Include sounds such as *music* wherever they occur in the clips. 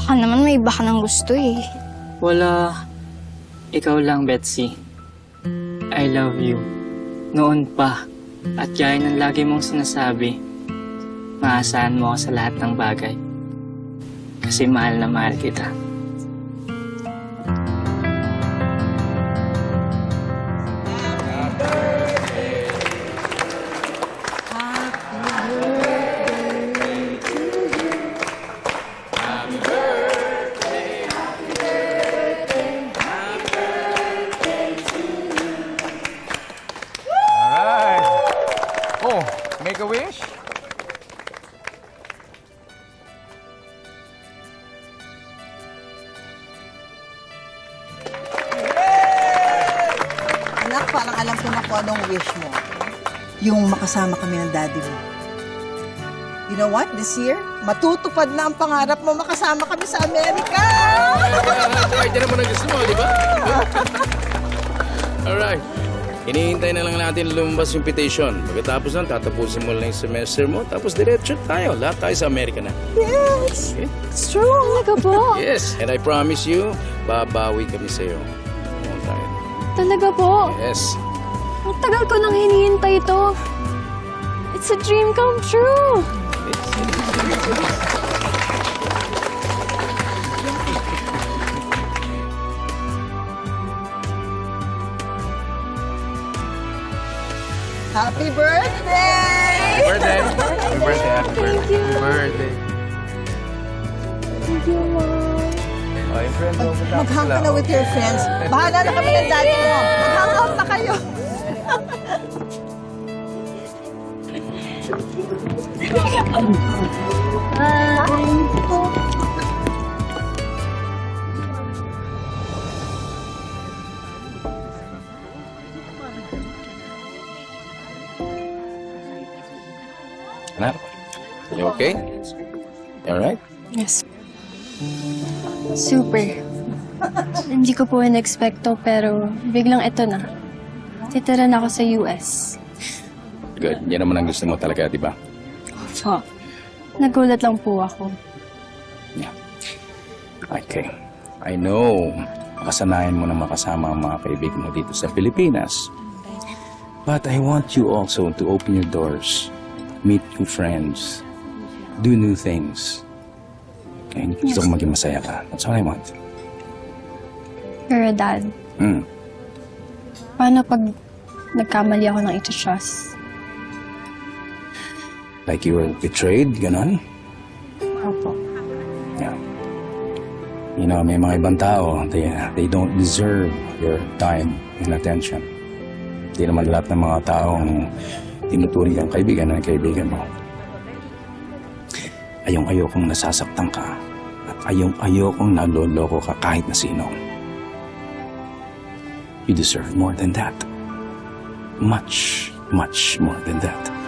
Baka naman may iba ka ng gusto eh. Wala. Ikaw lang, Betsy. I love you. Noon pa. At gaya ng lagi mong sinasabi, maasahan mo ako sa lahat ng bagay. Kasi mahal na mahal kita. Kung anong wish mo. Yung makasama kami ng daddy mo. You know what? This year, matutupad na ang pangarap mo makasama kami sa Amerika! Right, yan naman ang gusto mo, di ba? Alright. Hinihintay na lang natin lumabas yung petition. Pagkatapos nun, tatapusin mo lang yung semester mo. Tapos diretso tayo. Lahat tayo sa Amerika na. Yes! It's true! Talaga po? *laughs* Yes. And I promise you, babawi kami sa'yo. On time. Talaga po? Yes. Ang tagal ko nang hinihintay ito. It's a dream come true. Happy birthday! Birthday. Happy birthday, happy birthday. Thank you. Happy birthday. Thank you, Mom. Oh, yung friend mo, punta Mag-hang sila. ka na with your friends. Bahala na kami ng daddy mo. Mag-hang out na kayo. Anak, you okay? Alright? Yes. Super. Hindi ko po in-expect pero biglang ito na. Titira na ako sa US. Good. Yan naman ang gusto mo talaga, di ba? Po. Nagulat lang po ako. Yeah. Okay. I know, makasanayan mo na makasama ang mga kaibigan mo dito sa Pilipinas. But I want you also to open your doors, meet new friends, do new things. Okay? Gusto ko maging masaya ka. That's all I want. Pero dad, Mm. Paano pag nagkamali ako ng iti-trust? Like you were betrayed, ganon? Opo. Yeah. You know, may mga ibang tao, they, they don't deserve your time and attention. Hindi naman lahat ng mga taong tinuturing kang kaibigan na kaibigan mo. Ayong-ayo kong nasasaktan ka at ayong-ayo kong naloloko ka kahit na sino. You deserve more than that. Much, much more than that.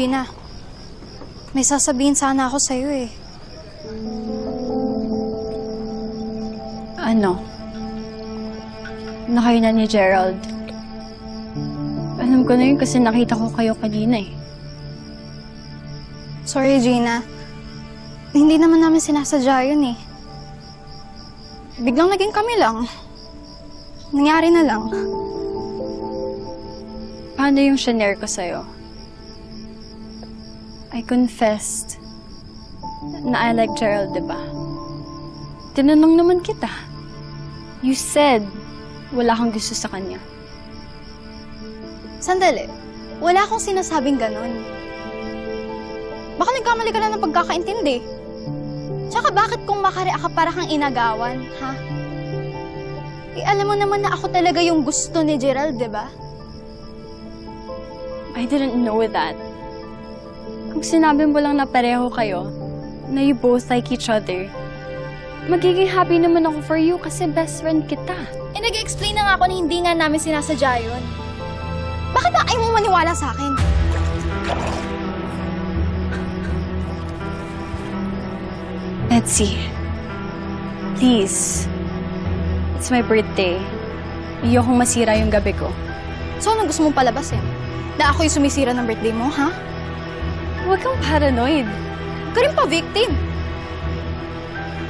Gina, may sasabihin sana ako sa'yo eh. Ano? Na kayo na ni Gerald. Alam ko na yun kasi nakita ko kayo kanina eh. Sorry, Gina. Hindi naman namin sinasadya yun eh. Biglang naging kami lang. Nangyari na lang. Paano yung shanare ko sa'yo? I confessed na I like Gerald, di ba? Tinanong naman kita. You said wala kang gusto sa kanya. Sandali. Wala akong sinasabing ganon. Baka nagkamali ka lang ng pagkakaintindi. Tsaka bakit kung makareact ka para kang inagawan, ha? Eh, alam mo naman na ako talaga yung gusto ni Gerald, di ba? I didn't know that. Kung sinabi mo lang na pareho kayo, na you both like each other, magiging happy naman ako for you kasi best friend kita. Eh, nag-explain na nga ako na hindi nga namin sinasadya yun. Bakit ba ayaw mo maniwala sa akin? Betsy, please. It's my birthday. Ayokong masira yung gabi ko. So, anong gusto mong palabas eh? Na ako yung sumisira ng birthday mo, ha? Huwag kang paranoid. Ka rin pa victim.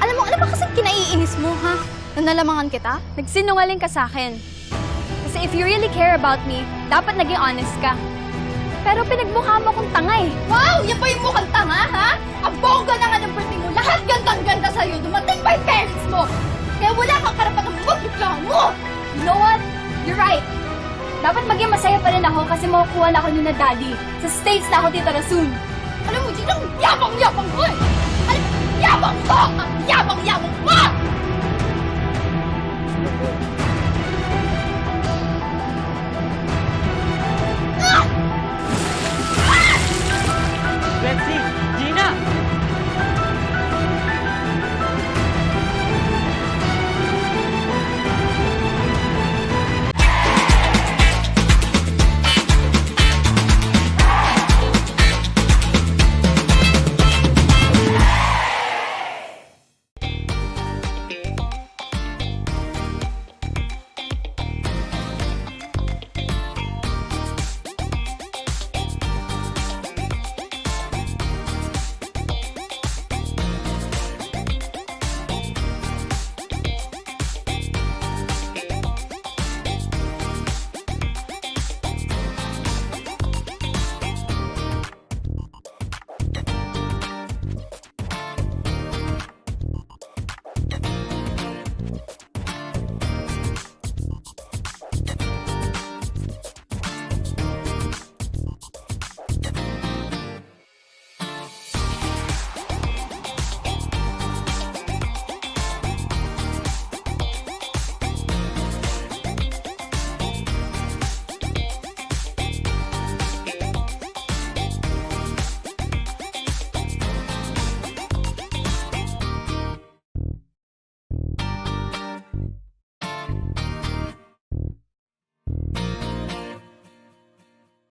Alam mo, ano ba kasi kinaiinis mo, ha? Na nalamangan kita? Nagsinungaling ka sa akin. Kasi if you really care about me, dapat naging honest ka. Pero pinagmukha mo kong tanga eh. Wow! Yan pa yung mukhang tanga, ha? Makukuha na ako ni na daddy. Sa States na ako titira soon.